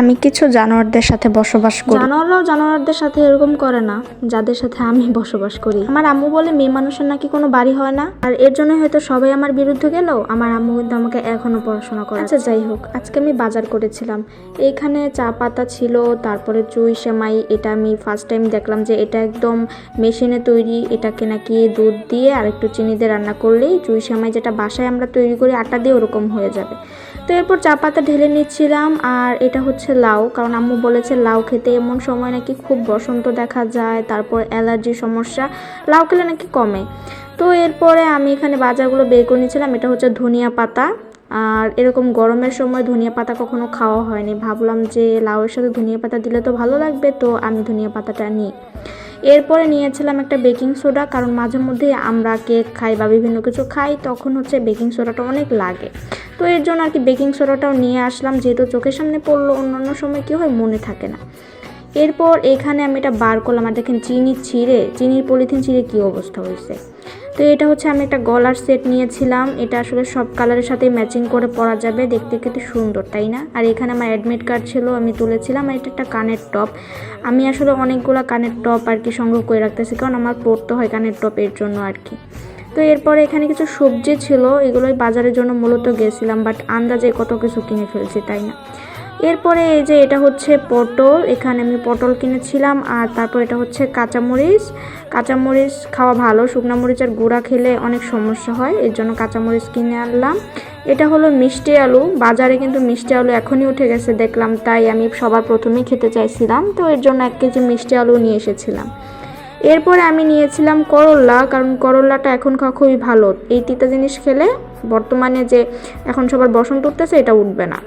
আমি কিছু জানোয়ারদের সাথে বসবাস করি। জানোয়াররাও জানোয়ারদের সাথে এরকম করে না যাদের সাথে আমি বসবাস করি। আমার আম্মু বলে মেয়ে মানুষের নাকি কোনো বাড়ি হয় না। আর এর জন্য হয়তো সবাই আমার বিরুদ্ধে গেলেও আমার আম্মু কিন্তু আমাকে এখনও পড়াশোনা করে আচ্ছা যাই হোক আজকে আমি বাজার করেছিলাম। এইখানে চা পাতা ছিল তারপরে চুই সেমাই এটা আমি ফার্স্ট টাইম দেখলাম যে এটা একদম মেশিনে তৈরি এটাকে নাকি দুধ দিয়ে আর একটু চিনি দিয়ে রান্না করলেই চুই সেমাই যেটা বাসায় আমরা তৈরি করি আটা দিয়ে ওরকম হয়ে যাবে। তো এরপর চা পাতা ঢেলে নিচ্ছিলাম আর এটা হচ্ছে লাউ, কারণ আম্মু বলেছে লাউ খেতে এমন সময় নাকি খুব বসন্ত দেখা যায়, তারপর অ্যালার্জি সমস্যা, লাউ খেলে নাকি কমে। তো এরপরে আমি এখানে বাজারগুলো বের করে নিয়েছিলাম, এটা হচ্ছে ধনিয়া পাতা। আর এরকম গরমের সময় ধনিয়া পাতা কখনো খাওয়া হয়নি। ভাবলাম যে লাউয়ের সাথে ধনিয়া পাতা দিলে তো ভালো লাগবে, তো আমি ধনিয়া পাতাটা নিই। এরপরে নিয়েছিলাম একটা বেকিং সোডা, কারণ মাঝে মধ্যে আমরা কেক খাই বা বিভিন্ন কিছু খাই, তখন হচ্ছে বেকিং সোডাটা অনেক লাগে। তো এর জন্য আর কি বেকিং সোডাটাও নিয়ে আসলাম, যেহেতু চোখের সামনে পড়ল অন্য সময় কী হয়, মনে থাকে না। এরপর এখানে আমি এটা বার করলাম, আর দেখেন চিনি ছিঁড়ে, চিনির পলিথিন ছিঁড়ে কী অবস্থা হয়েছে। তো এটা হচ্ছে আমি একটা গলার সেট নিয়েছিলাম, এটা আসলে সব কালারের সাথে ম্যাচিং করে পরা যাবে, দেখতে কিন্তু সুন্দর, তাই না? আর এখানে আমার অ্যাডমিট কার্ড ছিল, আমি তুলেছিলাম, আর এটা একটা কানের টপ। আমি আসলে অনেকগুলো কানের টপ আর কি সংগ্রহ করে রাখতেছি, কারণ আমার পড়তে হয় কানের টপ এর জন্য আর কি। তো এরপরে এখানে কিছু সবজি ছিল, এগুলোই বাজারের জন্য মূলত গেছিলাম, বাট আন্দাজে কত কিছু কিনে ফেলছি, তাই না? এরপরে এই যে এটা হচ্ছে পটল, এখানে আমি পটল কিনেছিলাম, আর তারপর এটা হচ্ছে কাঁচামরিচ। কাঁচামরিচ খাওয়া ভালো, শুকনা মরিচের গুঁড়া খেলে অনেক সমস্যা হয়, এর জন্য কাঁচামরিচ কিনে আনলাম। এটা হলো মিষ্টি আলু, বাজারে কিন্তু মিষ্টি আলু এখনই উঠে গেছে, দেখলাম তাই আমি সবার প্রথমেই খেতে চাইছিলাম, তো এর জন্য এক কেজি মিষ্টি আলু নিয়ে এসেছিলাম। এরপরে আমি নিয়েছিলাম করল্লা কারণ করল্লাটা এখন খাওয়া খুবই ভালো। এই তিতা জিনিস খেলে বর্তমানে যে এখন সবার বসন্ত উঠতেছে, এটা উঠবে না।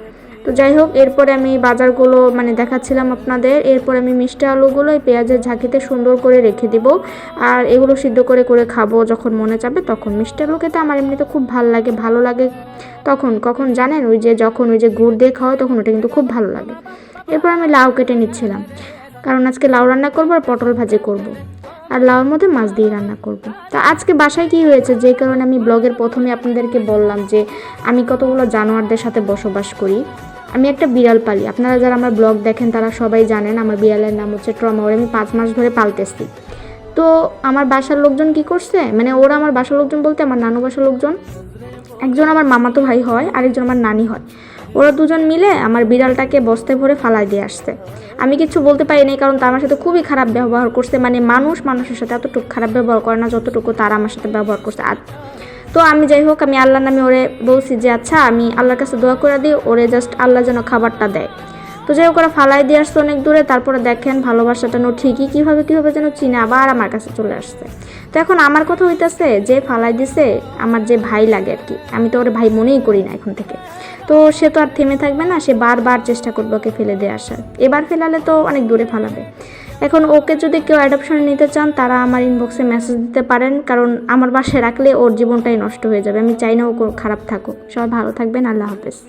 তো যাই হোক, এরপরে আমি বাজারগুলো মানে দেখাচ্ছিলাম আপনাদের। এরপরে আমি মিষ্টি আলুগুলো এই পেঁয়াজের ঝাঁকিতে সুন্দর করে রেখে দিব। আর এগুলো সিদ্ধ করে করে খাব যখন মনে চাবে তখন। মিষ্টি আলু খেতে আমার এমনিতে খুব ভালো লাগে ভালো লাগে। তখন, কখন জানেন, ওই যে যখন ওই যে গুড় দিয়ে খাওয়া তখন ওটা কিন্তু খুব ভালো লাগে। এরপর আমি লাউ কেটে নিচ্ছিলাম। কারণ আজকে লাউ রান্না করব আর পটল ভাজি করব। আর লাউর মধ্যে মাছ দিয়ে রান্না করব। তা আজকে বাসায় কি হয়েছে? যে কারণে আমি ব্লগের প্রথমে আপনাদেরকে বললাম যে, আমি কতগুলো জানোয়ারদের সাথে বসবাস করি। আমি একটা বিড়াল পালি। আপনারা যারা আমার ব্লগ দেখেন, তারা সবাই জানেন আমার বিড়ালের নাম হচ্ছে ট্রমা। ওর আমি পাঁচ মাস ধরে পালতেছি। তো আমার বাসার লোকজন কি করছে? মানে ওরা আমার বাসার লোকজন বলতে আমার নানু বাসার লোকজন। একজন আমার মামাতো ভাই হয়, আরেকজন আমার নানি হয়। ওরা দুজন মিলে আমার বিড়ালটাকে বস্তায় ভরে ফালাই দিয়ে আসছে। আমি কিছু বলতে পারি পারিনি কারণ তার আমার সাথে খুবই খারাপ ব্যবহার করছে। মানে মানুষ মানুষের সাথে এতটুকু খারাপ ব্যবহার করে না, যতটুকু তারা আমার সাথে ব্যবহার করছে। আর তো আমি যাই হোক, আমি আল্লাহর নামে ওরে বলছি যে আচ্ছা আমি আল্লাহর কাছে দোয়া করে দিই, ওরে জাস্ট আল্লাহ যেন খাবারটা দেয়। তো যাই হোক, ওরা ফালাই দিয়ে আসছে অনেক দূরে, তারপরে দেখেন ভালোবাসাটা নো ঠিকই কীভাবে কীভাবে যেন চিনে আবার আমার কাছে চলে আসছে। তো এখন আমার কথা হইতেছে, যে ফালাই দিছে, আমার যে ভাই লাগে আর কি। আমি তো ওর ভাই মনেই করি না এখন থেকে। তো সে তো আর থেমে থাকবে না, সে বারবার চেষ্টা করবে ওকে ফেলে দিয়ে আসার এবার ফেলালে তো অনেক দূরে ফালাবে। এখন ওকে যদি কেউ অ্যাডপশন নিতে চান, তারা আমার ইনবক্সে মেসেজ দিতে পারেন। কারণ আমার বাসায় রাখলে ওর জীবনটাই নষ্ট হয়ে যাবে। আমি চাই না ও খারাপ থাকুক। সবাই ভালো থাকবেন। আল্লাহ হাফেজ।